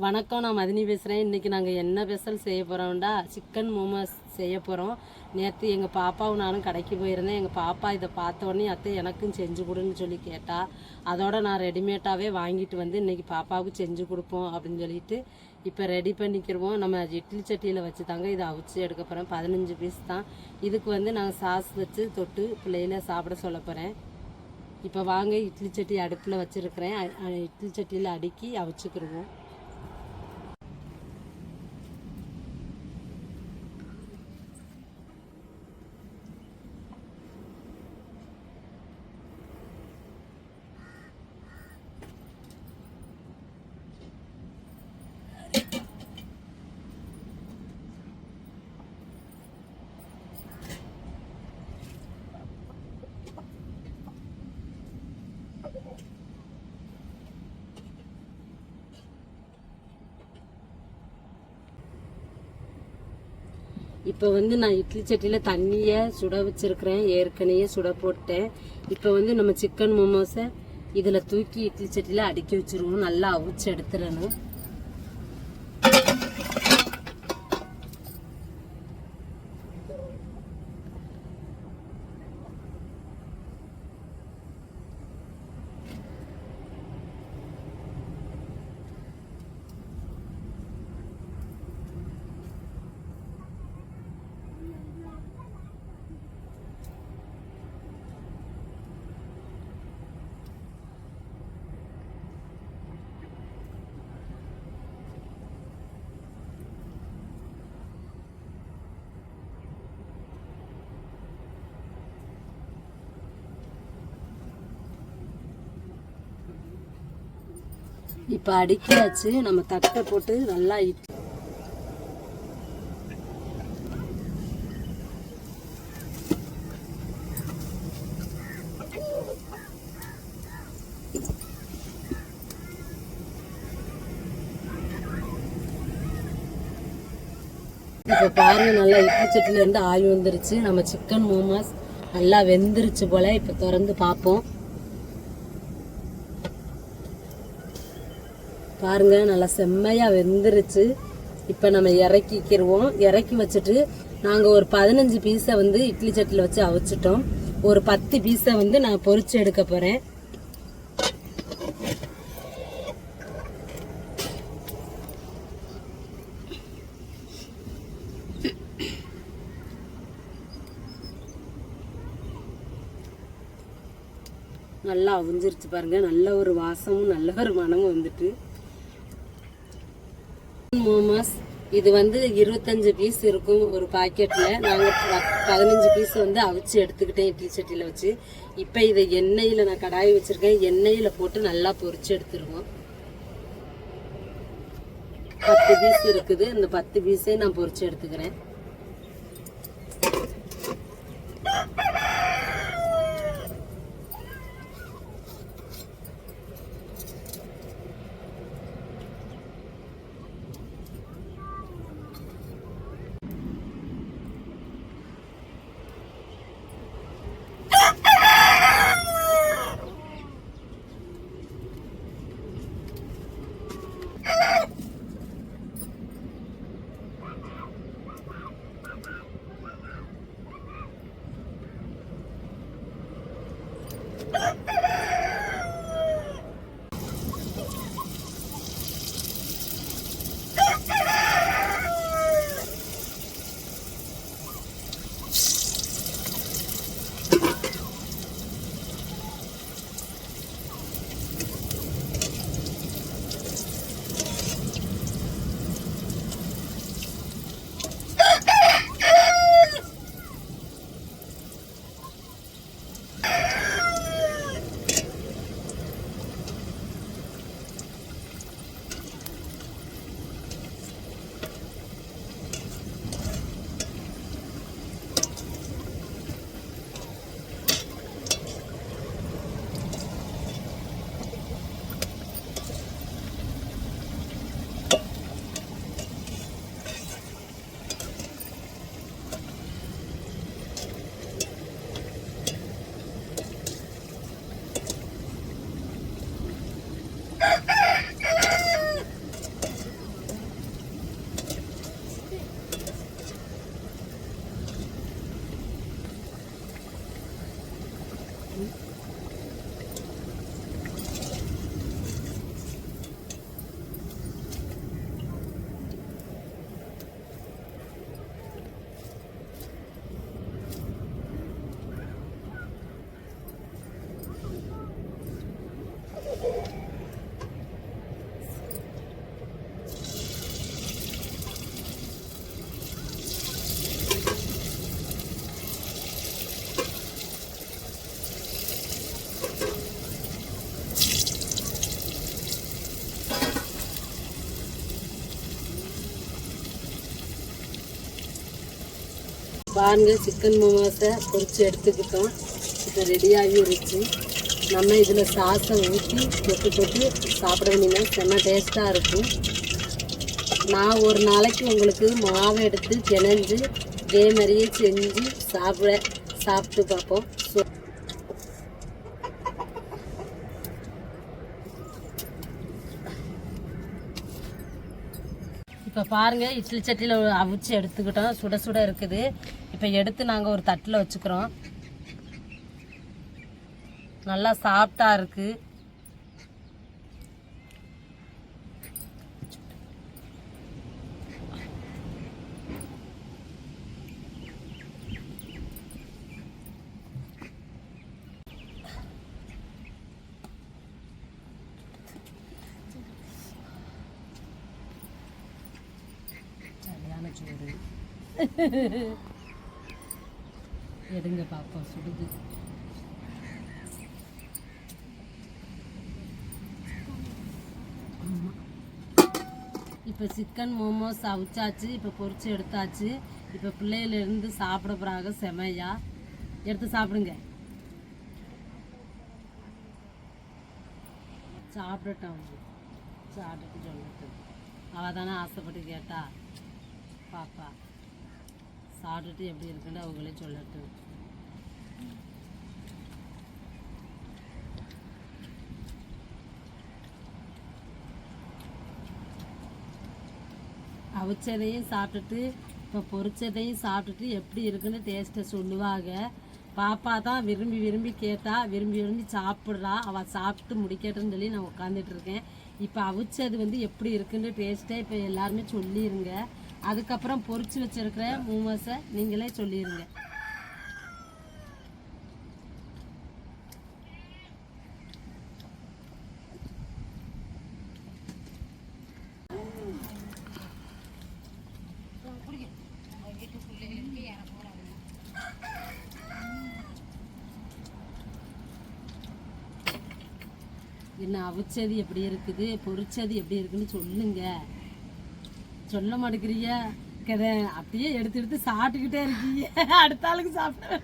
வணக்கம் நான் மதினி பேசுகிறேன் இன்றைக்கி நாங்கள் என்ன ஸ்பெஷல் செய்ய போகிறோம்டா சிக்கன் மோமோஸ் செய்ய போகிறோம் நேற்று எங்கள் பாப்பாவும் நானும் கடைக்கு போயிருந்தேன். எங்கள் பாப்பா இதை பார்த்த உடனே அத்தை எனக்கும் செஞ்சு கொடுன்னு சொல்லி கேட்டா அதோட நான் ரெடிமேட்டாகவே வாங்கிட்டு வந்து இன்றைக்கி பாப்பாவுக்கு செஞ்சு கொடுப்போம் அப்படின்னு சொல்லிட்டு இப்போ ரெடி பண்ணிக்கிருவோம். நம்ம இட்லி சட்டியில் வச்சு தாங்க இதை அவிச்சு எடுக்க போகிறோம் பதினஞ்சு பீஸ் தான். இதுக்கு வந்து நாங்கள் சாஸ் வச்சு தொட்டு பிள்ளையில சாப்பிட சொல்ல போகிறேன் இப்போ வாங்க இட்லி சட்டி அடுப்பில் வச்சுருக்கிறேன். இட்லி சட்டியில் அடுக்கி அவிச்சுக்கிடுவோம் இப்போ வந்து நான் இட்லி சட்டியில் தண்ணியை சுட வச்சுருக்கிறேன். ஏற்கனவே சுட போட்டேன். இப்போ வந்து நம்ம சிக்கன் மோமோஸை இதில் தூக்கி இட்லி சட்டியில் அடுக்கி வச்சிருவோம். நல்லா அவிச்சு எடுத்துடணும். இப்போ அடுக்கியாச்சு. நம்ம தட்டை போட்டு நல்லா இட் இப்போ பாருங்க நல்லா இட்லி சட்டிலேருந்து ஆய் வந்துருச்சு. நம்ம சிக்கன் மோமோஸ் நல்லா வெந்துருச்சு போல. இப்போ திறந்து பார்ப்போம். பாருங்க நல்லா செம்மையா வெந்துருச்சு. இப்போ நம்ம இறக்கிக்கிருவோம். இறக்கி வச்சுட்டு நாங்கள் ஒரு பதினஞ்சு பீஸை வந்து இட்லி சட்டியில் வச்சு அவிச்சிட்டோம். ஒரு பத்து பீஸை வந்து நான் பொறிச்சு எடுக்க போகிறேன் நல்லா அவிஞ்சிருச்சு பாருங்க. நல்ல ஒரு வாசமும் நல்ல ஒரு மனமும் வந்துட்டு. மோமாஸ் இது வந்து இருபத்தஞ்சு பீஸ் இருக்கும் ஒரு பாக்கெட்டில் நாங்கள் பதினஞ்சு பீஸ் வந்து அவிச்சு எடுத்துக்கிட்டேன் டீச்சட்டியில் வச்சு. இப்போ இதை எண்ணெயில் நான் கடாய் வச்சுருக்கேன். எண்ணெயில் போட்டு நல்லா பொறிச்சு எடுத்துருவோம். பத்து பீஸ் இருக்குது. இந்த பத்து பீஸே நான் பொறிச்சு எடுத்துக்கிறேன். பாருங்க சிக்கன் மோமோஸை பொறிச்சு எடுத்துக்கிட்டோம். இப்போ ரெடியாகி இருந்துச்சு நம்ம இதில் சாஸை ஊற்றி தொட்டு தொட்டு சாப்பிட வேண்டியதான் செம்ம டேஸ்ட்டாக இருக்கும். நான் ஒரு நாளைக்கு உங்களுக்கு மாவை எடுத்து கிணஞ்சு இதே மாதிரியே செஞ்சு சாப்பிட சாப்பிட்டு பார்ப்போம். ஸோ இப்போ பாருங்கள் இட்லி சட்டியில் அவிச்சு எடுத்துக்கிட்டோம். சுட சுட இருக்குது. இப்போ எடுத்து நாங்கள் ஒரு தட்டில் வச்சுக்கிறோம். நல்லா சாஃப்டா இருக்கு. சரியான சோறு. எடுங்க பாப்பா சுடுது. இப்போ சிக்கன் மோமோஸ் அவிச்சாச்சு இப்போ பொரிச்சு எடுத்தாச்சு. இப்போ பிள்ளையிலேருந்து சாப்பிட போகிறாங்க செமையா. எடுத்து சாப்பிடுங்க. சாப்பிடட்டும் அவங்க. சாப்பிட்டுட்டு சொல்லட்டும் அவள் தானே ஆசைப்பட்டு கேட்டா. பாப்பா. சாப்பிட்டுட்டு எப்படி இருக்குன்னு அவங்களே சொல்லட்டும். அவிச்சதையும் சாப்பிட்டுட்டு இப்போ பொரிச்சதையும் சாப்பிட்டுட்டு எப்படி இருக்குன்னு டேஸ்ட்டை சொல்லுவாங்க. பாப்பா தான் விரும்பி விரும்பி கேட்டா விரும்பி விரும்பி சாப்பிட்றா. அவள் சாப்பிட்டு முடிக்கட்டும்னு சொல்லி நான் உட்காந்துட்டு இருக்கேன். இப்போ அவிச்சது வந்து எப்படி இருக்குன்னு டேஸ்ட்டை இப்போ எல்லாருமே சொல்லிடுங்க அதுக்கப்புறம் பொறிச்சு வச்சிருக்கிற மூமோஸை நீங்களே சொல்லிடுங்க என்ன அவிச்சது எப்படி இருக்குது பொரிச்சது எப்படி இருக்குன்னு சொல்லுங்கள் சொல்ல மாட்டேங்கிறீங்க. கதை அப்படியே எடுத்து எடுத்து சாப்பிட்டுக்கிட்டே இருக்கீங்க. அடுத்த ஆளுக்கு சாப்பிட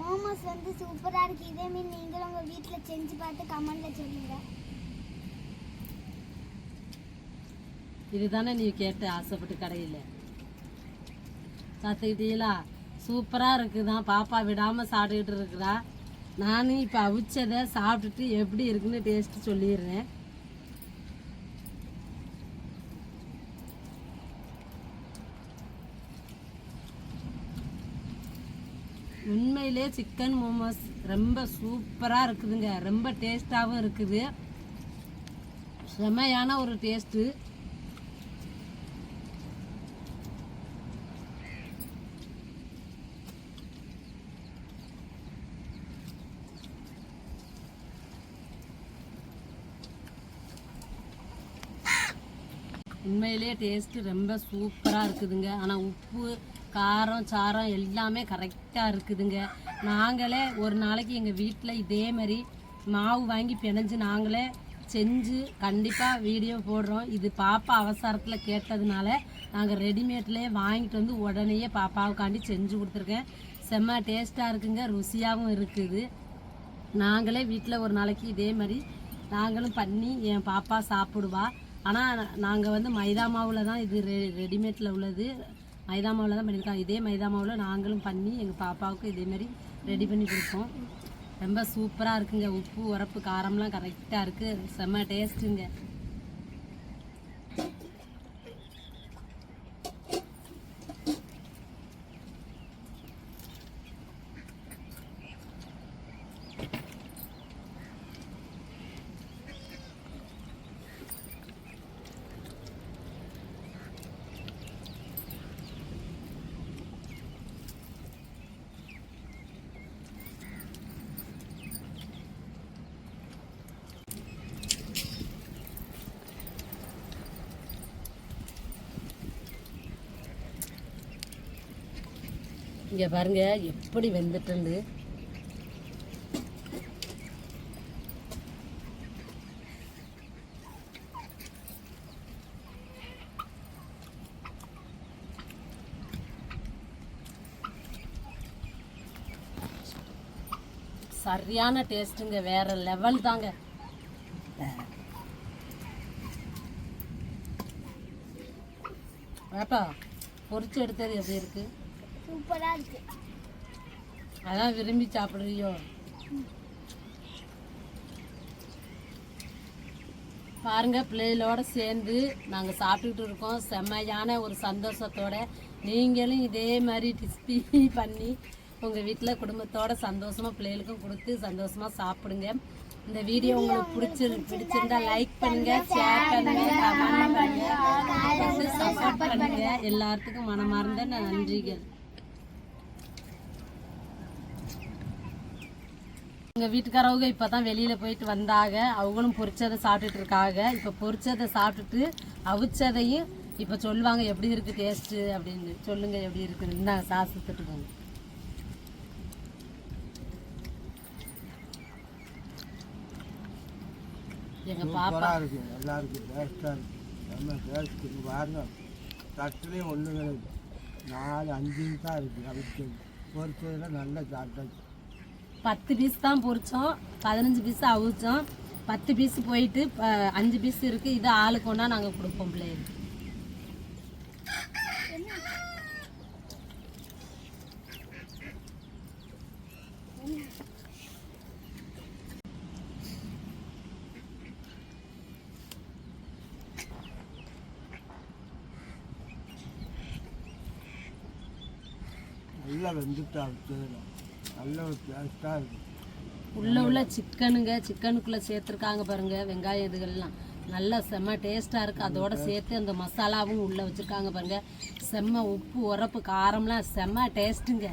மோமோஸ் வந்து சூப்பராக இருக்கு. இதே மாதிரி நீங்களும் உங்கள் வீட்டில் செஞ்சு பார்த்து கமெண்ட்ல சொல்லுங்க. இதுதானே நீ கேட்ட ஆசைப்பட்டு கடையில்? சாத்துக்கிட்டீங்களா சூப்பராக இருக்குதான். பாப்பா விடாமல் சாப்பிட்டுக்கிட்டு இருக்கிறா. நான் இப்போ அவிச்சதை சாப்பிட்டுட்டு எப்படி இருக்குன்னு டேஸ்ட்டு சொல்லிடுறேன். உண்மையிலே சிக்கன் மோமோஸ் ரொம்ப சூப்பராக இருக்குதுங்க. ரொம்ப டேஸ்ட்டாகவும் இருக்குது. செமையான ஒரு டேஸ்ட்டு உண்மையிலேயே டேஸ்ட்டு ரொம்ப சூப்பராக இருக்குதுங்க. ஆனால் உப்பு காரம் சாரம் எல்லாமே கரெக்டாக இருக்குதுங்க. நாங்களே ஒரு நாளைக்கு எங்கள் வீட்டில் இதே மாதிரி மாவு வாங்கி பிணைஞ்சு நாங்களே செஞ்சு கண்டிப்பாக வீடியோ போடுறோம். இது பாப்பா அவசரத்தில் கேட்டதுனால நாங்கள் ரெடிமேட்லேயே வாங்கிட்டு வந்து உடனேயே பாப்பாவுக்காண்டி செஞ்சு கொடுத்துருக்கேன். செம்ம டேஸ்ட்டாக இருக்குங்க ருசியாகவும் இருக்குது. நாங்களே வீட்டில் ஒரு நாளைக்கு இதே மாதிரி நாங்களும் பண்ணி என் பாப்பா சாப்பிடுவா. ஆனால் நாங்கள் வந்து மைதா மாவில் தான் இது ரெ ரெடிமேட்டில் உள்ளது. மைதா மாவில் தான் பண்ணியிருக்கோம் இதே மைதா மாவில் நாங்களும் பண்ணி எங்கள் பாப்பாவுக்கு இதேமாரி ரெடி பண்ணி கொடுப்போம் ரொம்ப சூப்பராக இருக்குங்க. உப்பு உரப்பு காரம்லாம் கரெக்டாக இருக்குது செம்ம டேஸ்ட்டுங்க இங்கே பாருங்கள் எப்படி வெந்துட்டு சரியான டேஸ்ட்டுங்க வேற லெவல் தாங்க. ஏப்பா பொறிச்சு எடுத்தது எப்படி இருக்குது சூப்பரா இருக்கு. அதான் விரும்பி சாப்பிடுறியோ? பாருங்க பிள்ளைகளோட சேர்ந்து நாங்கள் சாப்பிட்டுக்கிட்டு இருக்கோம். செம்மையான ஒரு சந்தோஷத்தோட நீங்களும் இதே மாதிரி டிஸ்பி பண்ணி உங்கள் வீட்டில் குடும்பத்தோட சந்தோஷமா பிள்ளைகளுக்கும் கொடுத்து சந்தோஷமா சாப்பிடுங்க. இந்த வீடியோ உங்களுக்கு பிடிச்சிரு பிடிச்சிருந்தா லைக் பண்ணுங்க ஷேர் பண்ணுங்க கமெண்ட் பண்ணுங்க. சப்போர்ட் பண்ணுங்க. எல்லாத்துக்கும் மனமார்ந்த நன்றிகள். எங்கள் வீட்டுக்காரவங்க இப்போ தான் வெளியில் போயிட்டு வந்தாங்க. அவங்களும் பொரிச்சதை சாப்பிட்டுட்டு இருக்காங்க. இப்போ பொரிச்சதை சாப்பிட்டுட்டு அவிச்சதையும் இப்போ சொல்லுவாங்க எப்படி இருக்கு டேஸ்ட்டு அப்படின்னு. சொல்லுங்க எப்படி இருக்குன்னு. இந்தாங்க சாஸ் போங்க எங்கள் பாப்பா இருக்கு. எல்லாருக்கும் டேஸ்ட்டாக இருக்கு. நம்ம டேஸ்ட் இருக்கு பாருங்க. தட்டுலேயும் ஒன்று கிடையாது நாலு அஞ்சு தான் இருக்குது அவிச்சது. பொரிச்சதில் நல்லா சாப்பிட்டாச்சு. பத்து பீஸ் தான் பொரிச்சோம். பதினஞ்சு பீஸ் அவிச்சோம். பத்து பீஸ் போயிட்டு அஞ்சு பீஸ் இருக்குது இது ஆளுக்கு ஒன்றா நாங்கள் கொடுப்போம் பிள்ளைகளுக்கு நல்லா வெந்துட்டு அவிச்சதில் நல்ல ஒரு டேஸ்ட்டாக இருக்குது உள்ள உள்ள சிக்கனுங்க சிக்கனுக்குள்ள சேர்த்துருக்காங்க பாருங்க வெங்காயம் இதுகள்லாம். நல்லா செம்ம டேஸ்டா இருக்கு. அதோட சேர்த்து அந்த மசாலாவும் உள்ள வச்சிருக்காங்க பாருங்க. செம்ம உப்பு உரப்பு காரம்லாம் செம்ம டேஸ்ட்டுங்க